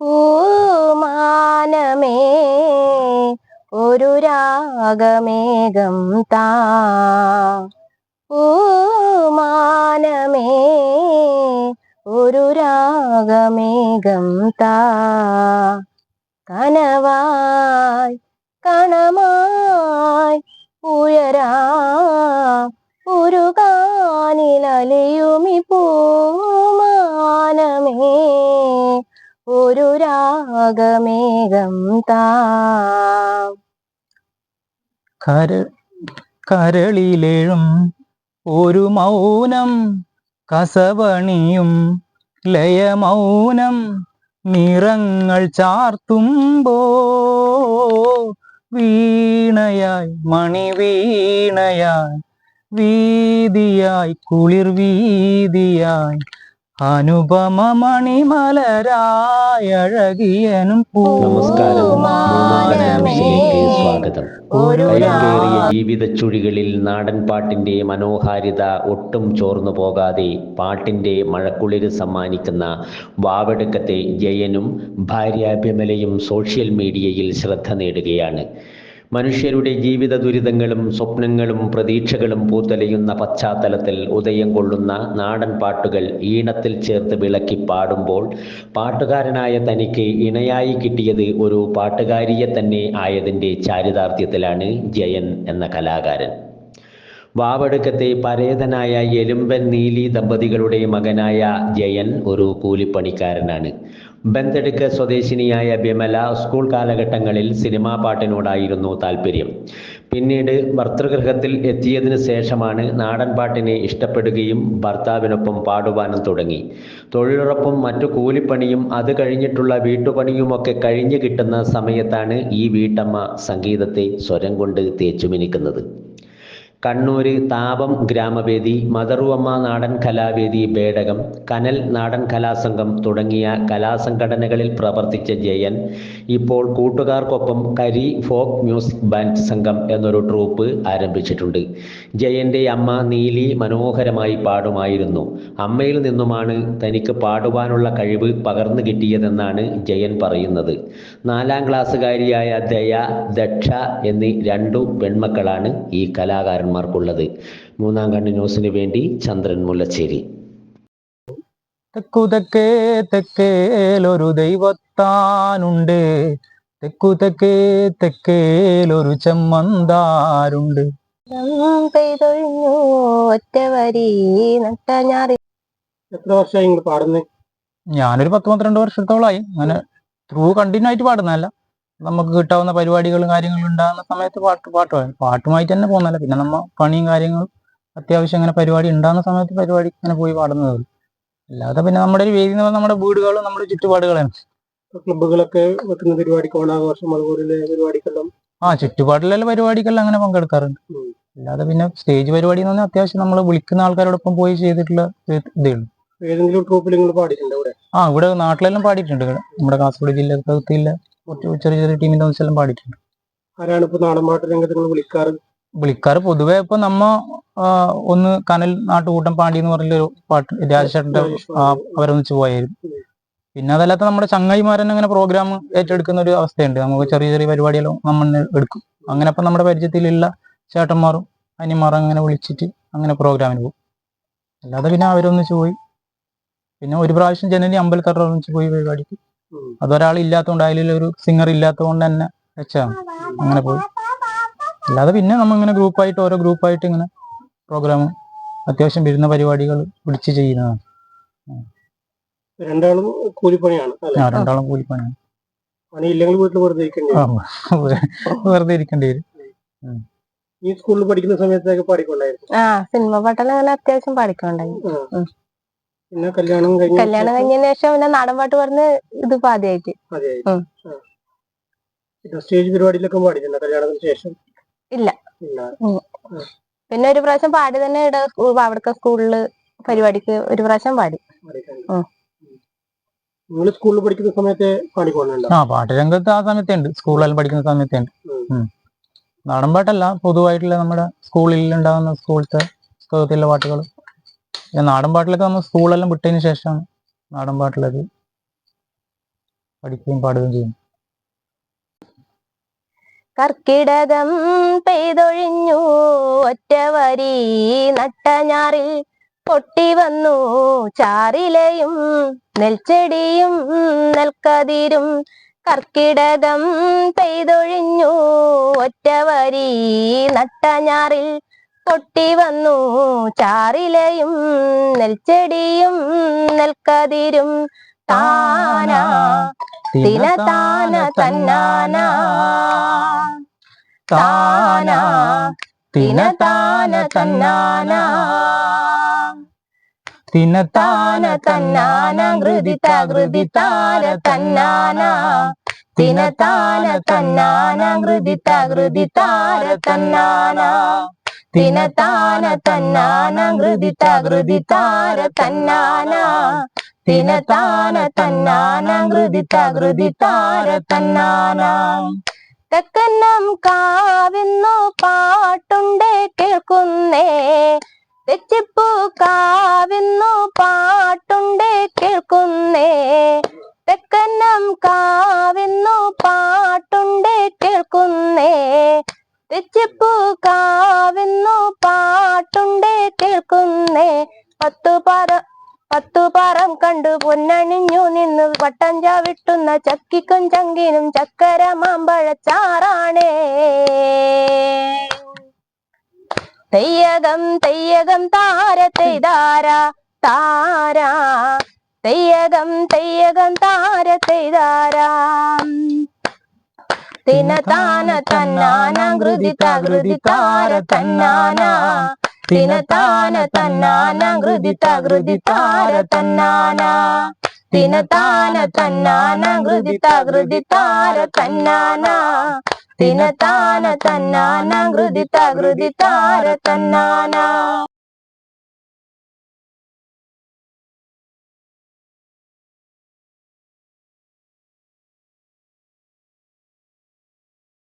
പൂമാനമേ ഒരു രാഗമേഘം താ. പൂമാനമേ ഒരു രാഗമേഘം താ. കനവായി കണമായി ഉയരാ ഒരു കാനിലലിയുമി രാഗമേഘം താ. കര കരളിലേഴും ഒരു മൗനം കസവണിയും ലയമൗനം നിറങ്ങൾ ചാർത്തുമ്പോ വീണയായി മണിവീണയായി വീതിയായി കുളിർ വീതിയായി അനുപമ മണിമലരായഴകിയനും സ്വാഗതം. ജീവിത ചുഴികളിൽ നാടൻ പാട്ടിന്റെ മനോഹാരിത ഒട്ടും ചോർന്നു പോകാതെ പാട്ടിന്റെ മഴക്കുളിര് സമ്മാനിക്കുന്ന വാവെടുക്കത്തെ ജയനും ഭാര്യ ബിമലയും സോഷ്യൽ മീഡിയയിൽ ശ്രദ്ധ നേടുകയാണ്. മനുഷ്യരുടെ ജീവിത ദുരിതങ്ങളും സ്വപ്നങ്ങളും പ്രതീക്ഷകളും പൂത്തലയുന്ന പശ്ചാത്തലത്തിൽ ഉദയം കൊള്ളുന്ന നാടൻ പാട്ടുകൾ ഈണത്തിൽ ചേർത്ത് വിളക്കി പാടുമ്പോൾ പാട്ടുകാരനായ തനിക്ക് ഇണയായി കിട്ടിയത് ഒരു പാട്ടുകാരിയെ തന്നെ ആയതിന്റെ ചാരിതാർത്ഥ്യത്തിലാണ് ജയൻ എന്ന കലാകാരൻ. വാവടുക്കത്തെ പരേതനായ എലുമ്പൻ നീലി ദമ്പതികളുടെ മകനായ ജയൻ ഒരു കൂലിപ്പണിക്കാരനാണ്. ബന്തടുക്ക സ്വദേശിനിയായ ബിമല സ്കൂൾ കാലഘട്ടങ്ങളിൽ സിനിമാ പാട്ടിനോടായിരുന്നു താല്പര്യം. പിന്നീട് ഭർത്തൃഗൃഹത്തിൽ എത്തിയതിനു ശേഷമാണ് നാടൻ പാട്ടിനെ ഇഷ്ടപ്പെടുകയും ഭർത്താവിനൊപ്പം പാടുവാനും തുടങ്ങി. തൊഴിലുറപ്പും മറ്റു കൂലിപ്പണിയും അത് കഴിഞ്ഞിട്ടുള്ള വീട്ടുപണിയുമൊക്കെ കഴിഞ്ഞു കിട്ടുന്ന സമയത്താണ് ഈ വീട്ടമ്മ സംഗീതത്തെ സ്വരം കൊണ്ട് തേച്ചുമിനിക്കുന്നത്. കണ്ണൂര് താപം ഗ്രാമവേദി മദറുവമ്മ നാടൻ കലാവേദി ബേടകം കനൽ നാടൻ കലാസംഘം തുടങ്ങിയ കലാസംഘടനകളിൽ പ്രവർത്തിച്ച ജയൻ ഇപ്പോൾ കൂട്ടുകാർക്കൊപ്പം കരി ഫോക്ക് മ്യൂസിക് ബാൻഡ് സംഘം എന്നൊരു ട്രൂപ്പ് ആരംഭിച്ചിട്ടുണ്ട്. ജയന്റെ അമ്മ നീലി മനോഹരമായി പാടുമായിരുന്നു. അമ്മയിൽ നിന്നുമാണ് തനിക്ക് പാടുവാനുള്ള കഴിവ് പകർന്നു കിട്ടിയതെന്നാണ് ജയൻ പറയുന്നത്. നാലാം ക്ലാസ്സുകാരിയായ ദയ ദക്ഷ എന്നീ രണ്ടു പെൺമക്കളാണ് ഈ കലാകാരന്മാർക്കുള്ളത് മൂന്നാം കണ്ണ് ന്യൂസിന് വേണ്ടി ചന്ദ്രൻ മുല്ലശ്ശേരി തെക്കു തെക്കേ തെക്കേലൊരു ദൈവത്താനുണ്ട്. തെക്കു തെക്കേ തെക്കേലൊരു ചെമ്മന്താരുണ്ട്. പെയ്തൊഴിഞ്ഞു ഒറ്റ വരി നട്ട ഞാറി. എത്ര വർഷമായി നിങ്ങൾ പാടുന്നത് ഞാനൊരു പത്ത് പന്ത്രണ്ട് വർഷത്തോളമായി അങ്ങനെ ത്രൂ കണ്ടിന്യൂ ആയിട്ട് പാടുന്നതല്ല. നമുക്ക് കിട്ടാവുന്ന പരിപാടികളും കാര്യങ്ങളും ഉണ്ടാകുന്ന സമയത്ത് പാട്ട് പാട്ട് പാട്ടുമായി പാട്ടുമായിട്ട് തന്നെ പോകുന്നല്ല പിന്നെ നമ്മ പണിയും കാര്യങ്ങളും അത്യാവശ്യം അങ്ങനെ പരിപാടി ഉണ്ടാകുന്ന സമയത്ത് പരിപാടി ഇങ്ങനെ പോയി പാടുന്നതേ അല്ലാതെ പിന്നെ നമ്മുടെ ഒരു വേദി എന്ന് പറഞ്ഞാൽ നമ്മുടെ വീടുകളും നമ്മുടെ ചുറ്റുപാടുകളാണ്. ക്ലബ്ബുകളൊക്കെ വെക്കുന്ന പരിപാടിക്ക് ഓണാഘോഷം അതുപോലെ പരിപാടിക്കെല്ലാം? ആ ചുറ്റുപാടിലുള്ള പരിപാടിക്കെല്ലാം അങ്ങനെ പങ്കെടുക്കാറുണ്ട്. അല്ലാതെ പിന്നെ സ്റ്റേജ് പരിപാടി എന്ന് പറഞ്ഞാൽ അത്യാവശ്യം നമ്മൾ വിളിക്കുന്ന ആൾക്കാരോടൊപ്പം പോയി ചെയ്തിട്ടുള്ള ഇതേ ഉള്ളൂ. ഏതെങ്കിലും ട്രൂപ്പിൽ നിങ്ങൾ പാടിയിട്ടുണ്ട് ഇവിടെ ആ ഇവിടെ നാട്ടിലെല്ലാം പാടിയിട്ടുണ്ട്. നമ്മുടെ കാസർഗോഡ് ജില്ലയിലെ ചെറിയ ചെറിയ ടീമിന്റെ മത്സരം പാടിയിട്ടുണ്ട്. ആരാണ് ഇപ്പൊ നാടൻപാട്ട് രംഗത്ത് നിങ്ങൾ വിളിക്കാറ്? വിളിക്കാറ് പൊതുവെ ഇപ്പൊ നമ്മ ഒന്ന് കനൽ നാട്ടുകൂട്ടം പാണ്ടി എന്ന് പറഞ്ഞൊരു പാട്ട് രാജേഷേട്ടന്റെ അവരൊന്നിച്ച് പോയായിരുന്നു. പിന്നെ അതല്ലാത്ത നമ്മുടെ ചങ്ങായിമാരൻ അങ്ങനെ പ്രോഗ്രാം ഏറ്റെടുക്കുന്ന ഒരു അവസ്ഥയുണ്ട്. നമുക്ക് ചെറിയ ചെറിയ പരിപാടികളും നമ്മൾ എടുക്കും. അങ്ങനെ ഇപ്പൊ നമ്മുടെ പരിചയത്തിലുള്ള ചേട്ടന്മാരും അനിയന്മാരും അങ്ങനെ വിളിച്ചിട്ട് അങ്ങനെ പ്രോഗ്രാമിന് പോകും. അല്ലാതെ പിന്നെ അവരൊന്നിച്ച് പോയി. പിന്നെ ഒരു പ്രാവശ്യം ജനലി അമ്പലത്തറ ഒന്നിച്ച് പോയി പരിപാടിക്ക്. അതൊരാൾ ഇല്ലാത്തതുകൊണ്ട് ഒരു സിംഗർ ഇല്ലാത്തതുകൊണ്ട് തന്നെ വെച്ചാണ് അങ്ങനെ പോയി. അല്ലാതെ പിന്നെ നമ്മൾ ഇങ്ങനെ ഗ്രൂപ്പായിട്ട് ഓരോ ഗ്രൂപ്പായിട്ട് ഇങ്ങനെ പ്രോഗ്രാം അത്യാവശ്യം വരുന്ന പരിപാടികൾ പിടിച്ച് ചെയ്യുന്നതാണ്. രണ്ടാളും കൂലിപ്പണിയാണ് അല്ലെ? രണ്ടാളും കൂലിപ്പണിയാണ്. പണി ഇല്ലെങ്കിൽ വീട്ടിൽ വെറുതെ ഇരിക്കേണ്ടി വരും. ആ, വെറുതെ ഇരിക്കേണ്ടി വരും. ഈ സ്കൂളിൽ പഠിക്കുന്ന സമയത്തൊക്കെ പാടിക്കൊണ്ടായിരുന്നു. ആ സിനിമ പാട്ടെല്ലാം അങ്ങനെ അത്യാവശ്യം പാടിക്കൊണ്ടായി ആ. ഉം. പിന്നെ കല്യാണം കഴിഞ്ഞ കല്യാണം കഴിഞ്ഞതിന് ശേഷം പിന്നെ നാടൻ പാട്ട് പറഞ്ഞ് ഇത് ആദ്യമായിട്ട് സ്റ്റേജ് പരിപാടിയിലൊക്കെ പാടിയിട്ടുണ്ട് കല്യാണത്തിന് ശേഷം? ഇല്ല. ഇല്ല. പിന്നെ ഒരു പ്രാവശ്യം പാടി തന്നെ അവിടുത്തെ സ്കൂളിൽ പരിപാടിക്ക് ഒരു പ്രാവശ്യം പാടി. നിങ്ങൾ സ്കൂളിൽ പഠിക്കുന്ന സമയത്ത് പാടിക്കൊണ്ടുണ്ടോ ആ പാട്ട് രംഗത്ത് ആ സമയത്തുണ്ട്. സ്കൂളിലെല്ലാം പഠിക്കുന്ന സമയത്തുണ്ട്. നാടൻ പാട്ടല്ല പൊതുവായിട്ടുള്ള നമ്മുടെ സ്കൂളിൽ ഉണ്ടാകുന്ന സ്കൂളിലത്തെ പുസ്തകത്തിലെ പാട്ടുകൾ നാടൻ പാട്ടിലൊക്കെ നമ്മൾ സ്കൂളെല്ലാം വിട്ടതിന് ശേഷമാണ് നാടൻ പാട്ടിലത് പഠിക്കുകയും പാടുകയും ചെയ്യും. കർക്കിടകം പെയ്തൊഴിഞ്ഞു ഒറ്റ വരി നട്ടഞ്ഞാറിൽ പൊട്ടി വന്നു. ചാറിലയും നെൽച്ചെടിയും നെൽക്കതിരും കർക്കിടകം പെയ്തൊഴിഞ്ഞു ഒറ്റ വരി നട്ടഞ്ഞാറിൽ പൊട്ടി വന്നു. ചാറിലയും നെൽച്ചെടിയും നെൽക്കതിരും. താന തിന താന തന്നാന. താന തിന താന തന്നാന. തിന താന തന്നാന ഹൃദിത താര തന്നാന. തിന താന തന്നാന ഹൃദിത താര തന്നാന. തിന തന്നാന തന്നാന തകൃതി താര തന്നാന. തിന തന്നാന ഹൃതി തകൃതി താര തന്നാന. തെക്കന്നം കാവിന്നു പാട്ടുണ്ടേ കേൾക്കുന്നേ. തെച്ചിപ്പൂ കാവിന്നു പാട്ടുണ്ടേ കേൾക്കുന്നേ പത്തു പാറ പത്തു പാറം കണ്ടു പൊന്നണിഞ്ഞു നിന്ന്. വട്ടം ചവിട്ടുന്ന ചക്കിക്കും ചങ്കിനും ചക്കര മാമ്പഴച്ചാറാണേ തെയ്യകം തെയ്യകം താര തെയ്താര താര. തെയ്യകം തെയ്യകം താര തെയ്താര. തിന താന തന്നാന കൃതി തകൃതി താര തിന തന്നാന. ഹൃദിത ഹൃദിതാര തന്നാന തിന താന തന്നാന ഹൃദിത ഹൃദിതാര തന്നാന തിന താന തന്നാന ഹൃദിത ഹൃദിതാര തന്നാന